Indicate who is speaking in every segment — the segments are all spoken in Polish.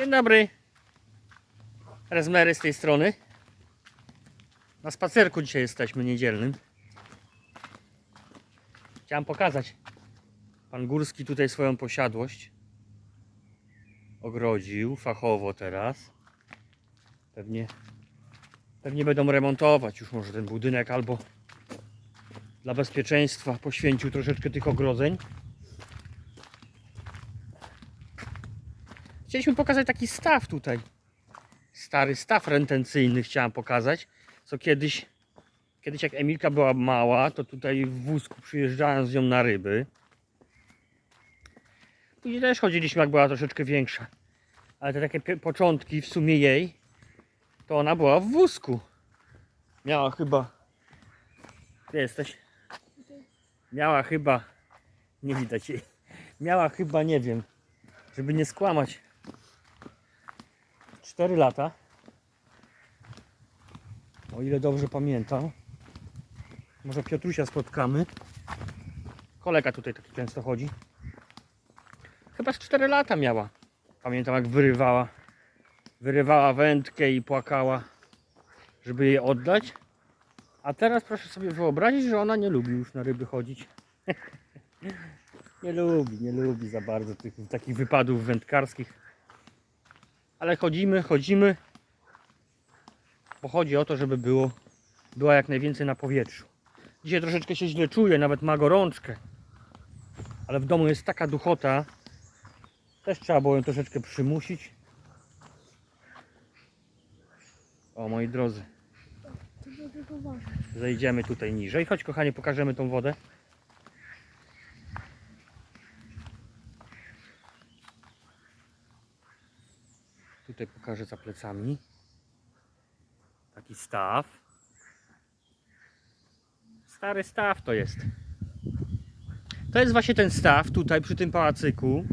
Speaker 1: Dzień dobry. Rezmery z tej strony. Na spacerku dzisiaj jesteśmy niedzielnym. Chciałem pokazać. Pan Górski tutaj swoją posiadłość ogrodził fachowo teraz. Pewnie, pewnie będą remontować już może ten budynek albo dla bezpieczeństwa poświęcił troszeczkę tych ogrodzeń. Chcieliśmy pokazać taki staw tutaj. Stary staw retencyjny chciałem pokazać. Co kiedyś, kiedyś jak Emilka była mała, to tutaj w wózku przyjeżdżałem z nią na ryby. Później też chodziliśmy jak była troszeczkę większa. Ale te takie początki w sumie jej, to ona była w wózku. Miała chyba. Gdzie jesteś? Miała chyba. Nie widać jej. Miała chyba, nie wiem, żeby nie skłamać. 4 lata. O ile dobrze pamiętam. Może Piotrusia spotkamy. Kolega tutaj taki często chodzi. Chyba z 4 lata miała. Pamiętam jak wyrywała. Wyrywała wędkę i płakała, żeby jej oddać. A teraz proszę sobie wyobrazić, że ona nie lubi już na ryby chodzić. nie lubi, nie lubi za bardzo tych takich wypadów wędkarskich. Ale chodzimy, chodzimy. Bo chodzi o to, żeby było, była jak najwięcej na powietrzu. Dzisiaj troszeczkę się źle czuję, nawet ma gorączkę. Ale w domu jest taka duchota. Też trzeba było ją troszeczkę przymusić. O moi drodzy, zejdziemy tutaj niżej. Chodź kochanie, pokażemy tą wodę. Tutaj pokażę za plecami. Taki staw. Stary staw to jest. To jest właśnie ten staw tutaj przy tym pałacyku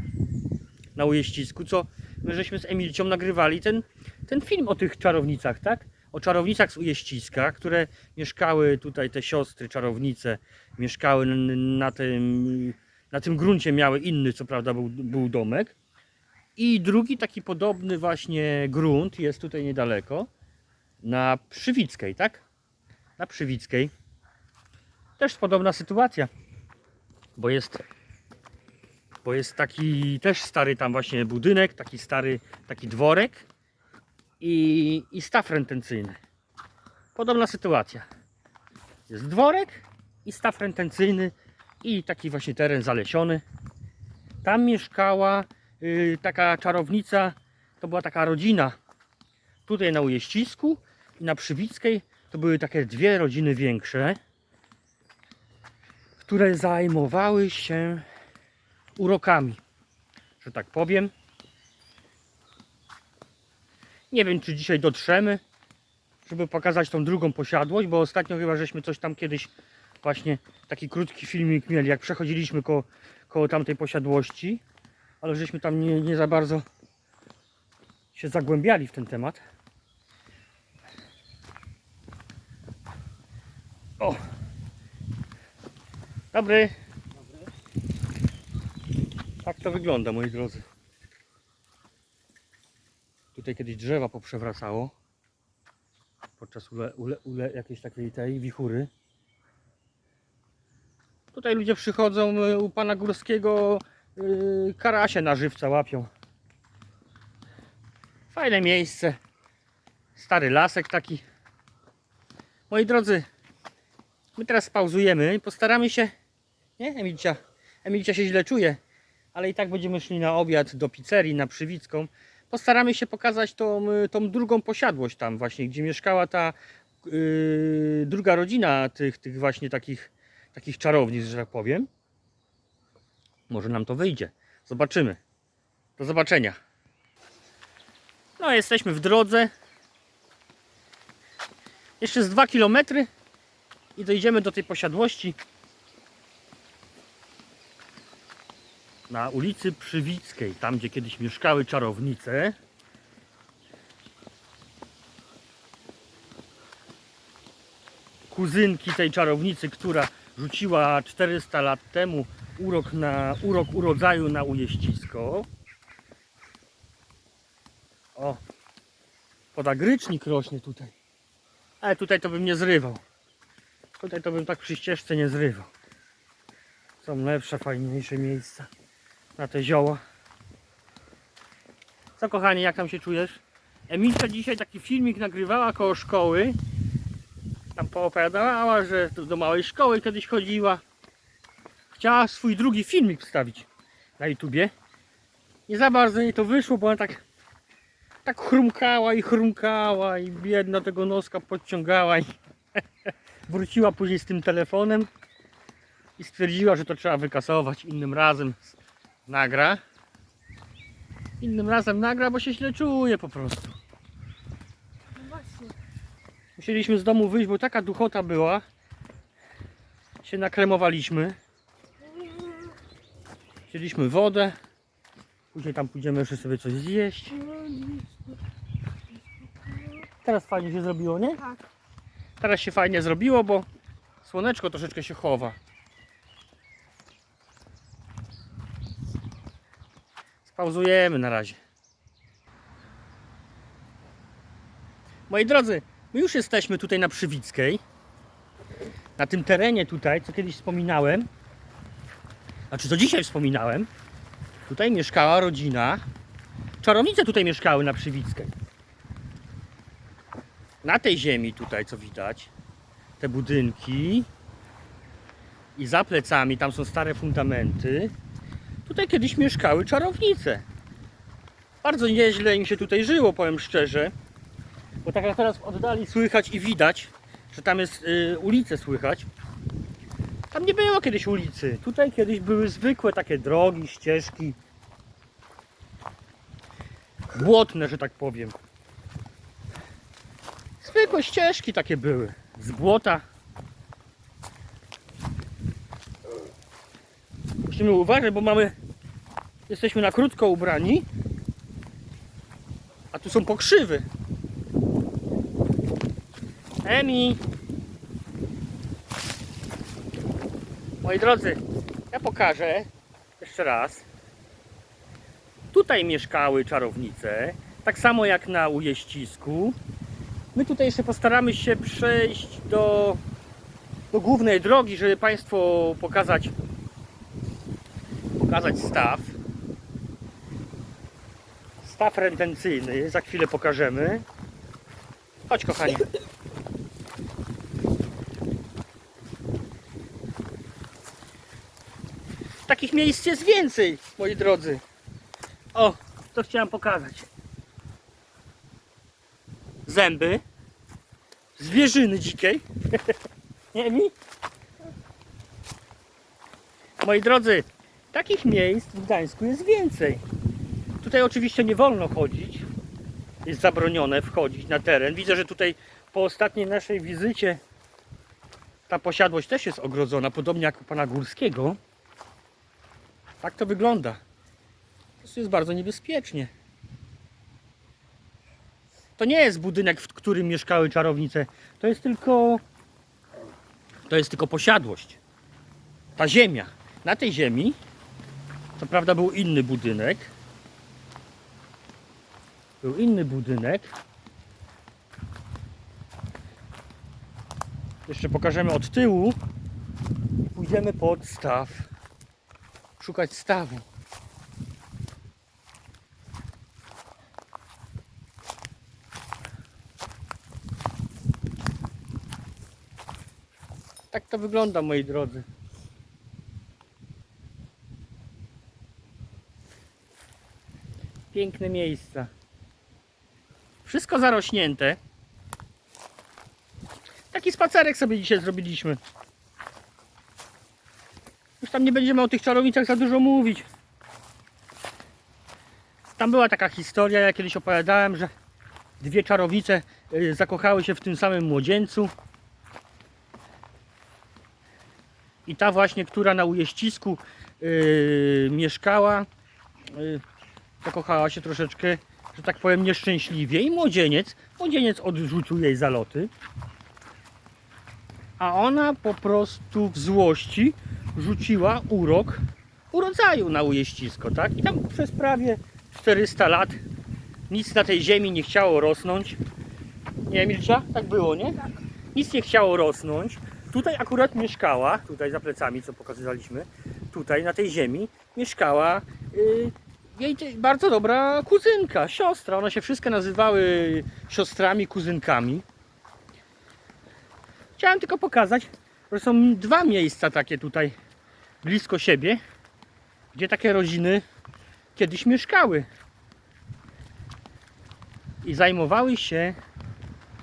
Speaker 1: na Ujeścisku, co my żeśmy z Emilcią nagrywali ten, ten film o tych czarownicach, tak? O czarownicach z Ujeściska, które mieszkały tutaj, te siostry czarownice, mieszkały na tym, na tym gruncie, miały inny, co prawda, był, był domek. I drugi taki podobny właśnie grunt jest tutaj niedaleko, na Przywickiej, tak? Na Przywickiej. Też podobna sytuacja, bo jest, bo jest taki też stary tam właśnie budynek, taki stary, taki dworek i, i staw retencyjny. Podobna sytuacja. Jest dworek i staw retencyjny i taki właśnie teren zalesiony. Tam mieszkała y, taka czarownica, to była taka rodzina. Tutaj na Ujeścisku i na Przywickiej to były takie dwie rodziny większe, które zajmowały się urokami, że tak powiem. Nie wiem, czy dzisiaj dotrzemy, żeby pokazać tą drugą posiadłość, bo ostatnio chyba żeśmy coś tam kiedyś właśnie taki krótki filmik mieli, jak przechodziliśmy koło, koło tamtej posiadłości, ale żeśmy tam nie, nie za bardzo się zagłębiali w ten temat. O! Dobry! Tak to wygląda, moi drodzy. Tutaj kiedyś drzewa poprzewracało podczas ule, ule, ule jakiejś takiej tej wichury. Tutaj ludzie przychodzą y, u pana Górskiego yy, karasie na żywca łapią. Fajne miejsce. Stary lasek taki. Moi drodzy, my teraz pauzujemy i postaramy się. Nie, Emilcia? Emilcia się źle czuje, ale i tak będziemy szli na obiad do pizzerii na Przywicką postaramy się pokazać tą, y, tą drugą posiadłość tam właśnie, gdzie mieszkała ta yy, druga rodzina tych, tych właśnie takich, takich czarownic, że tak powiem. Może nam to wyjdzie. Zobaczymy. Do zobaczenia. No, jesteśmy w drodze. Jeszcze z 2 km i dojdziemy do tej posiadłości. na ulicy Przywickiej, tam gdzie kiedyś mieszkały czarownice. Kuzynki tej czarownicy, która rzuciła 400 lat temu urok, na, urok urodzaju na ujeścisko. O, podagrycznik rośnie tutaj. Ale tutaj to bym nie zrywał. Tutaj to bym tak przy ścieżce nie zrywał. Są lepsze, fajniejsze miejsca na te zioła. Co kochanie, jak tam się czujesz? Emilka dzisiaj taki filmik nagrywała koło szkoły. Tam poopowiadała, że do małej szkoły kiedyś chodziła. Chciała swój drugi filmik wstawić na YouTubie. Nie za bardzo jej to wyszło, bo ona tak tak chrumkała i chrumkała i biedna tego noska podciągała i wróciła później z tym telefonem i stwierdziła, że to trzeba wykasować innym razem nagra innym razem nagra, bo się źle czuje po prostu. Musieliśmy z domu wyjść, bo taka duchota była się nakremowaliśmy wzięliśmy wodę później tam pójdziemy jeszcze sobie coś zjeść teraz fajnie się zrobiło, nie?
Speaker 2: Tak.
Speaker 1: Teraz się fajnie zrobiło, bo słoneczko troszeczkę się chowa. Spauzujemy na razie. Moi drodzy, my już jesteśmy tutaj na Przywickiej. Na tym terenie tutaj, co kiedyś wspominałem. Znaczy, co dzisiaj wspominałem. Tutaj mieszkała rodzina. Czarownice tutaj mieszkały na Przywickiej na tej ziemi tutaj, co widać, te budynki i za plecami tam są stare fundamenty. Tutaj kiedyś mieszkały czarownice. Bardzo nieźle im się tutaj żyło, powiem szczerze. Bo tak jak teraz w oddali słychać i widać, że tam jest y, ulicę słychać. Tam nie było kiedyś ulicy. Tutaj kiedyś były zwykłe takie drogi, ścieżki. Błotne, że tak powiem. Zwykłe ścieżki takie były. Z błota. Musimy uważać, bo mamy. Jesteśmy na krótko ubrani. A tu są pokrzywy. Emi. Moi drodzy, ja pokażę jeszcze raz. Tutaj mieszkały czarownice. Tak samo jak na ujeścisku. My tutaj jeszcze postaramy się przejść do, do głównej drogi, żeby Państwu pokazać pokazać staw. Staw retencyjny, za chwilę pokażemy. Chodź kochanie. Takich miejsc jest więcej, moi drodzy. O, to chciałem pokazać zęby zwierzyny dzikiej. Nie mi? Moi drodzy, takich miejsc w Gdańsku jest więcej. Tutaj oczywiście nie wolno chodzić. Jest zabronione wchodzić na teren. Widzę, że tutaj po ostatniej naszej wizycie ta posiadłość też jest ogrodzona, podobnie jak u pana Górskiego. Tak to wygląda. Prostu jest bardzo niebezpiecznie. To nie jest budynek, w którym mieszkały czarownice. To jest tylko. To jest tylko posiadłość. Ta ziemia. Na tej ziemi, co prawda, był inny budynek. Był inny budynek. Jeszcze pokażemy od tyłu. I pójdziemy pod staw. Szukać stawu. Tak to wygląda, moi drodzy. Piękne miejsca. Wszystko zarośnięte. Taki spacerek sobie dzisiaj zrobiliśmy. Tam nie będziemy o tych czarownicach za dużo mówić. Tam była taka historia, ja kiedyś opowiadałem, że dwie czarownice y, zakochały się w tym samym młodzieńcu. I ta właśnie, która na ujeścisku yy, mieszkała, yy, zakochała się troszeczkę, że tak powiem, nieszczęśliwie. I młodzieniec, młodzieniec odrzucił jej zaloty. A ona po prostu w złości rzuciła urok urodzaju na ujeścisko, tak? I tam przez prawie 400 lat Nic na tej ziemi nie chciało rosnąć. Nie, Emilcia? Tak było, nie?
Speaker 2: Tak.
Speaker 1: Nic nie chciało rosnąć. Tutaj akurat mieszkała, tutaj za plecami, co pokazywaliśmy, tutaj na tej ziemi mieszkała y, jej bardzo dobra kuzynka, siostra. One się wszystkie nazywały siostrami, kuzynkami. Chciałem tylko pokazać, że są dwa miejsca takie tutaj blisko siebie, gdzie takie rodziny kiedyś mieszkały i zajmowały się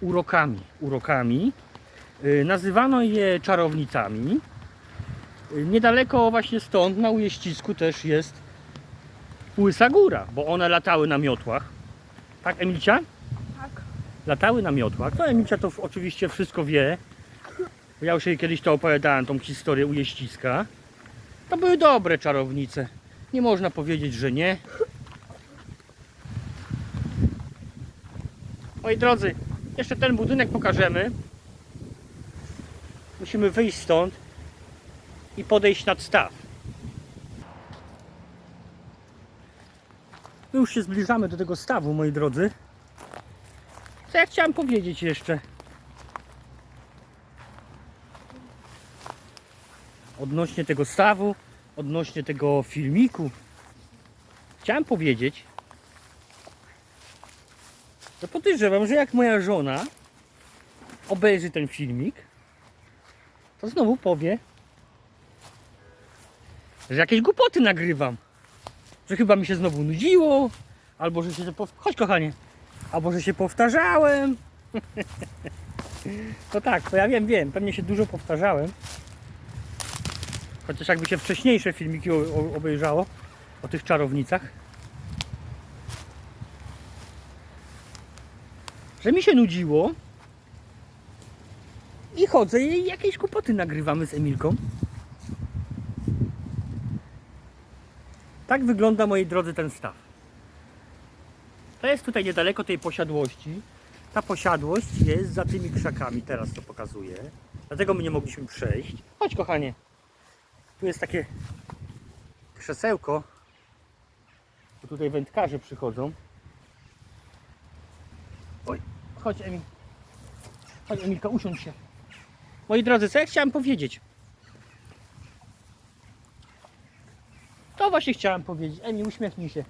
Speaker 1: urokami. Urokami. Y, Nazywano je czarownicami. Y, Niedaleko właśnie stąd, na Ujeścisku też jest Łysa Góra, bo one latały na miotłach. Tak, Emilcia?
Speaker 2: Tak.
Speaker 1: Latały na miotłach. To Emilcia to oczywiście wszystko wie. Ja już jej kiedyś to opowiadałem, tą historię Ujeściska. To były dobre czarownice. Nie można powiedzieć, że nie. Moi drodzy, jeszcze ten budynek pokażemy. Musimy wyjść stąd i podejść nad staw. Już się zbliżamy do tego stawu, moi drodzy. Co ja chciałem powiedzieć jeszcze? Odnośnie tego stawu, odnośnie tego filmiku. Chciałem powiedzieć, że podejrzewam, że jak moja żona obejrzy ten filmik, to znowu powie, że jakieś głupoty nagrywam. Że chyba mi się znowu nudziło, albo że się... Chodź kochanie. Albo że się powtarzałem. No tak, to ja wiem, wiem, pewnie się dużo powtarzałem. Chociaż jakby się wcześniejsze filmiki obejrzało o tych czarownicach. Że mi się nudziło. I chodzę i jakieś kłopoty nagrywamy z Emilką. Tak wygląda, moi drodzy, ten staw. To jest tutaj niedaleko tej posiadłości. Ta posiadłość jest za tymi krzakami, teraz to pokazuję. Dlatego my nie mogliśmy przejść. Chodź, kochanie. Tu jest takie krzesełko. Bo tutaj wędkarze przychodzą. Oj, chodź Emil. Chodź Emilka, usiądź się. Moi drodzy, co ja chciałem powiedzieć? To właśnie chciałem powiedzieć. Emil, uśmiechnij się.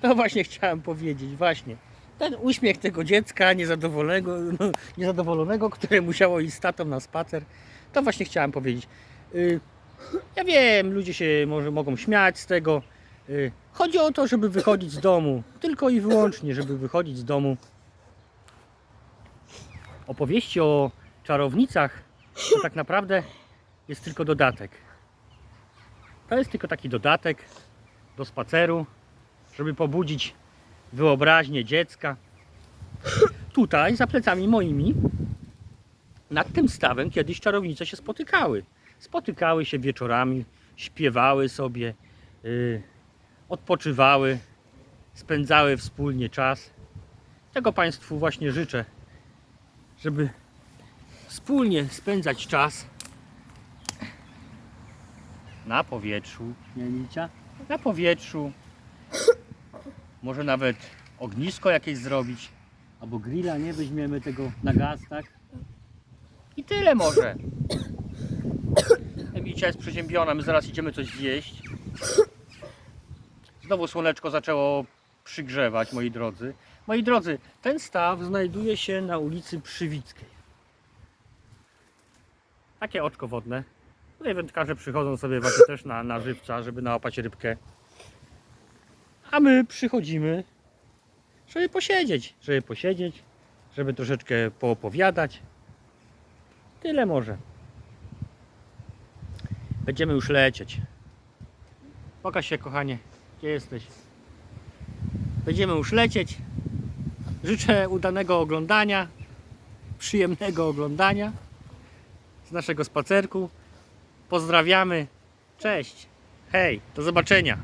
Speaker 1: To właśnie chciałem powiedzieć, właśnie. Ten uśmiech tego dziecka niezadowolonego, no, niezadowolonego, które musiało iść z tatą na spacer. To właśnie chciałem powiedzieć. Y, ja wiem, ludzie się może mogą śmiać z tego. Y, chodzi o to, żeby wychodzić z domu. Tylko i wyłącznie, żeby wychodzić z domu. Opowieści o czarownicach to tak naprawdę jest tylko dodatek. To jest tylko taki dodatek do spaceru, żeby pobudzić wyobraźnię dziecka. Tutaj, za plecami moimi, nad tym stawem kiedyś czarownice się spotykały. Spotykały się wieczorami, śpiewały sobie, yy, odpoczywały, spędzały wspólnie czas. Tego Państwu właśnie życzę, żeby wspólnie spędzać czas na powietrzu, na powietrzu, może nawet ognisko jakieś zrobić, albo grilla, nie weźmiemy tego na gaz, tak? I tyle może. Emilia jest przeziębiona, my zaraz idziemy coś zjeść. Znowu słoneczko zaczęło przygrzewać, moi drodzy. Moi drodzy, ten staw znajduje się na ulicy Przywickiej. Takie oczko wodne. Tutaj wędkarze przychodzą sobie właśnie też na, na żywca, żeby nałapać rybkę. A my przychodzimy, żeby posiedzieć, żeby posiedzieć, żeby troszeczkę poopowiadać. Tyle może. Będziemy już lecieć. Pokaż się, kochanie, gdzie jesteś. Będziemy już lecieć. Życzę udanego oglądania, przyjemnego oglądania z naszego spacerku. Pozdrawiamy. Cześć. Hej, do zobaczenia.